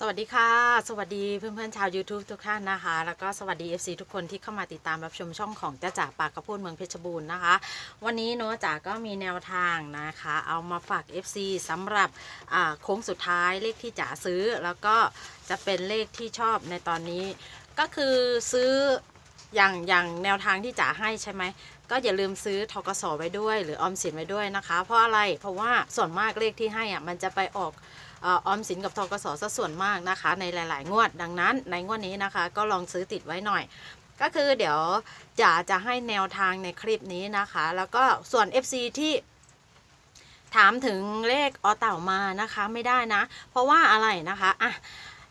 สวัสดีค่ะ สวัสดีเพื่อนๆชาว YouTube ทุกท่านนะคะ แล้วก็สวัสดี FC ทุกคนที่เข้ามาติดตามรับชมช่องของจ้าจ๋าปากกระพูดเมืองเพชรบูรณ์นะคะ วันนี้เนาะจ๋าก็มีแนวทางนะคะ เอามาฝาก FC สำหรับโค้งสุดท้ายเลขที่จ๋าซื้อ แล้วก็จะเป็นเลขที่ชอบในตอนนี้ ก็คือซื้ออย่างอย่างแนวทางที่จ๋าให้ใช่ไหมก็อย่าลืมซื้อทกสไว้ด้วย หรือออมสินไว้ด้วยนะคะ เพราะอะไรเพราะว่าส่วนมากเลขที่ให้อะมันจะไปออก ออมสินกับทกสซะส่วนมากนะคะ ในหลาย ๆ งวดดังนั้น ในงวดนี้นะคะ ก็ลองซื้อติดไว้หน่อย ก็คือเดี๋ยวจะจะให้แนวทางในคลิปนี้นะคะ แล้วก็ส่วน FC ที่ถามถึงเลขอเต่ามานะคะไม่ได้นะ เพราะว่าอะไรนะคะอะ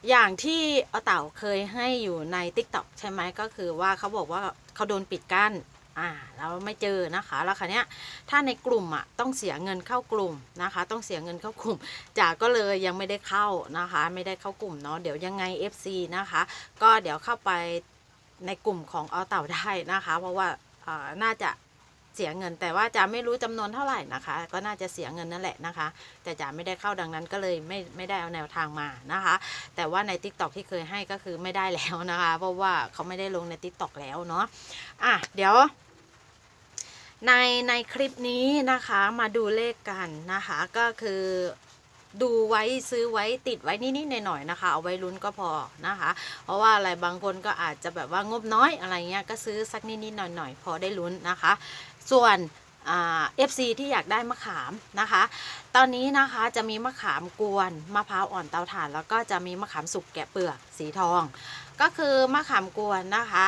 อย่างที่อเต่าเคยให้อยู่ใน t ิ k t o k ใช่ไหมก็คือว่าเขาบอกว่าเขาโดนปิดกั้น อ่าแล้วไม่เจอนะคะแล้วคันนี้ยถ้าในกลุ่มอะต้องเสียเงินเข้ากลุ่มนะคะ ต้องเสียเงินเข้ากลุ่มจ๋าก็เลยยังไม่ได้เข้านะคะ ไม่ได้เข้ากลุ่มเนาะเดี๋ยวยังไง FC นะคะ ก็เดี๋ยวเข้าไปในกลุ่มของเอาเต่าได้นะคะ เพราะว่าอ่อน่าจะเสียเงิน แต่ว่าจ๋าไม่รู้จำนวนเท่าไหร่นะคะ ก็น่าจะเสียเงินนั่นแหละนะคะ แต่จ๋าไม่ได้เข้าดังนั้นก็เลยไม่ไม่ได้เอาแนวทางมานะคะ แต่ว่าใน t ิ k t o k ที่เคยให้ก็คือไม่ได้แล้วนะคะ เพราะว่าเขาไม่ได้ลงใน t ิ k t o k แล้วเนาะอะเดี๋ยว ในในคลิปนี้นะคะมาดูเลขกันนะคะก็คือดูไว้ซื้อไว้ติดไว้นิดๆหน่อยๆนะคะ เอาไว้ลุ้นก็พอนะคะ เพราะว่าอะไรบางคนก็อาจจะแบบว่างบน้อยอะไรเงี้ยก็ซื้อสักนิดๆหน่อยๆพอได้ลุ้นนะคะ ส่วนเอฟซีที่อยากได้มะขามนะคะ ตอนนี้นะคะจะมีมะขามกวนมะพร้าวอ่อนเตาถ่าน แล้วก็จะมีมะขามสุกแกะเปลือกสีทอง ก็คือมะขามกวนนะคะ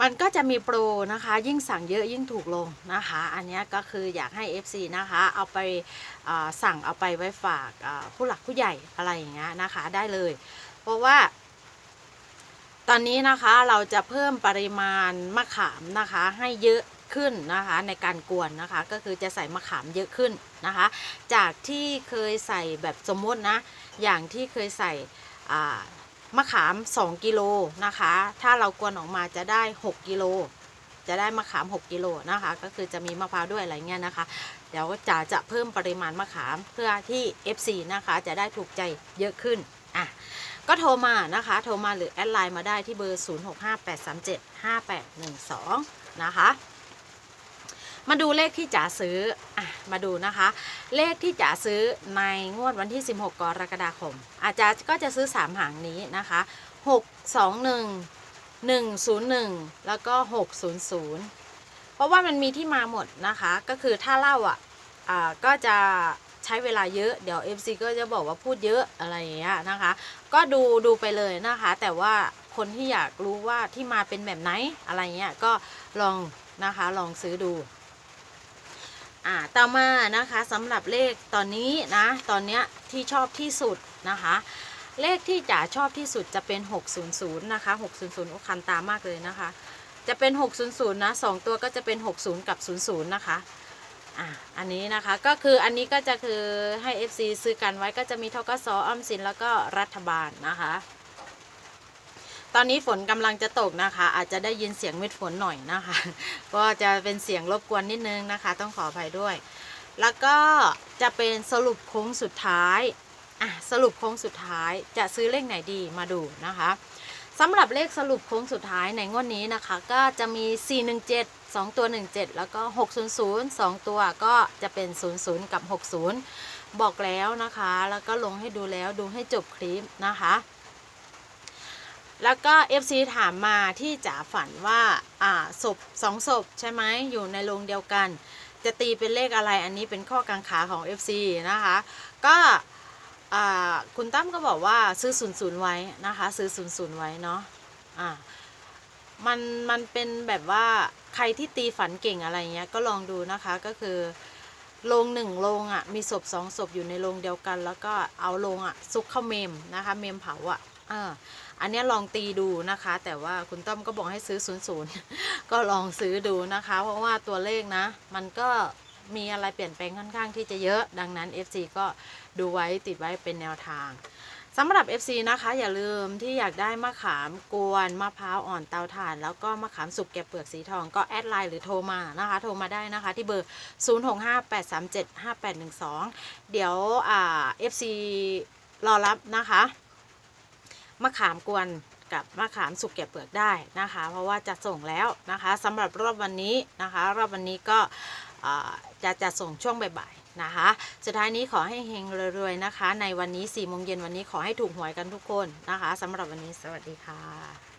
มันก็จะมีโปรนะคะ ยิ่งสั่งเยอะยิ่งถูกลงนะคะ อันนี้ก็คืออยากให้ FC นะคะ เอาไปสั่งเอาไปไว้ฝากผู้หลักผู้ใหญ่อะไรอย่างเงี้ยนะคะได้เลย เพราะว่า ตอนนี้นะคะเราจะเพิ่มปริมาณมะขามนะคะ ให้เยอะขึ้นนะคะในการกวนนะคะก็คือจะใส่มะขามเยอะขึ้นนะคะ จากที่เคยใส่แบบสมมตินะ อย่างที่เคยใส่ มะขาม 2 กิโลนะคะ ถ้าเรากวนออกมาจะได้ 6 กิโล จะได้มะขาม 6 กิโลนะคะ ก็คือจะมีมะพร้าวด้วยอะไรเงี้ยนะคะ เดี๋ยวจะจะเพิ่มปริมาณมะขามเพื่อที่ FC นะคะ จะได้ถูกใจเยอะขึ้น อะ ก็โทรมานะคะ โทรมาหรือแอดไลน์มาได้ที่เบอร์ 0658375812 นะคะ มาดูเลขที่จ๋าซื้ออมาดูนะคะ เลขที่จ๋าซื้อในงวดวันที่ 16 กรกฎาคม อาจารย์ก็จะซื้อ 3 หางนี้นะคะ 621 101 แล้วก็ 600 เพราะว่ามันมีที่มาหมดนะคะ ก็คือถ้าเล่าอะอ่าก็จะใช้เวลาเยอะเดี๋ยว FC ก็จะบอกว่าพูดเยอะอะไรอย่างเงี้ยนะคะ ก็ดูดูไปเลยนะคะ แต่ว่าคนที่อยากรู้ว่าที่มาเป็นแบบไหนอะไรเงี้ยก็ลองนะคะลองซื้อดู อ่าต่อมานะคะสำหรับเลขตอนนี้นะตอนเนี้ยที่ชอบที่สุดนะคะ เลขที่จ๋าชอบที่สุดจะเป็น 600นะคะ600โอ้คันตามากเลยนะคะ จะเป็น 600นะสองตัวก็จะเป็น 60 กับ 00 นะคะอะอันนี้นะคะก็คืออันนี้ก็จะคือให้ FC ซื้อกันไว้ก็จะมีทกสออมสินแล้วก็รัฐบาลนะคะ ตอนนี้ฝนกำลังจะตกนะคะ อาจจะได้ยินเสียงเม็ดฝนหน่อยนะคะ ก็จะเป็นเสียงรบกวนนิดนึงนะคะ ต้องขออภัยด้วย แล้วก็จะเป็นสรุปโค้งสุดท้ายอะสรุปโค้งสุดท้ายจะซื้อเลขไหนดีมาดูนะคะสำหรับเลขสรุปโค้งสุดท้ายในงวดนี้นะคะ ก็จะมี 417 2 ตัว 17 แล้วก็ 600 2 ตัวก็จะเป็น 00 กับ 60 บอกแล้วนะคะ แล้วก็ลงให้ดูแล้วดูให้จบคลิปนะคะ แล้วก็ FC ถามมาที่จ๋าฝันว่าอ่าศพสองศพใช่ไหมอยู่ในโรงเดียวกัน จะตีเป็นเลขอะไรอันนี้เป็นข้อกังขาของ FC นะคะ ก็คุณตั้มก็บอกว่าซื้อศูนย์ศูนย์ไว้นะคะ ซื้อศูนย์ศูนย์ไว้เนาะอ่ามันมันเป็นแบบว่าใครที่ตีฝันเก่งอะไรเงี้ยก็ลองดูนะคะก็คือ โรงหนึ่งโรงอะมีศพสองศพอยู่ในโรงเดียวกัน แล้วก็เอาโรงอะซุกเข้าเมมนะคะเมมเผาอะอ่าอันนี้ลองตีดูนะคะ แต่ว่าคุณต้อมก็บอกให้ซื้อ00ก็ลองซื้อดูนะคะ เพราะว่าตัวเลขนะ มันก็มีอะไรเปลี่ยนแปลงค่อนข้างที่จะเยอะ ดังนั้น FC ก็ดูไว้ติดไว้เป็นแนวทาง สำหรับ FC นะคะอย่าลืมที่อยากได้มะขามกวนมะพร้าวอ่อนเตาถ่าน แล้วก็มะขามสุกแกะเปลือกสีทองก็แอดไลน์หรือโทรมานะคะ โทรมาได้นะคะที่เบอร์ 0658375812 เดี๋ยวอ่า FC รอรับนะคะมะขามกวนกับมะขามสุกแกะเปลือกได้นะคะ เพราะว่าจะส่งแล้วนะคะสำหรับรอบวันนี้นะคะ รอบวันนี้ก็จะจะส่งช่วงบ่ายๆ นะคะสุดท้ายนี้ขอให้เฮงรวยๆนะคะ ในวันนี้4ี่โมงเย็นวันนี้ขอให้ถูกหวยกันทุกคนนะคะสำหรับวันนี้สวัสดีค่ะ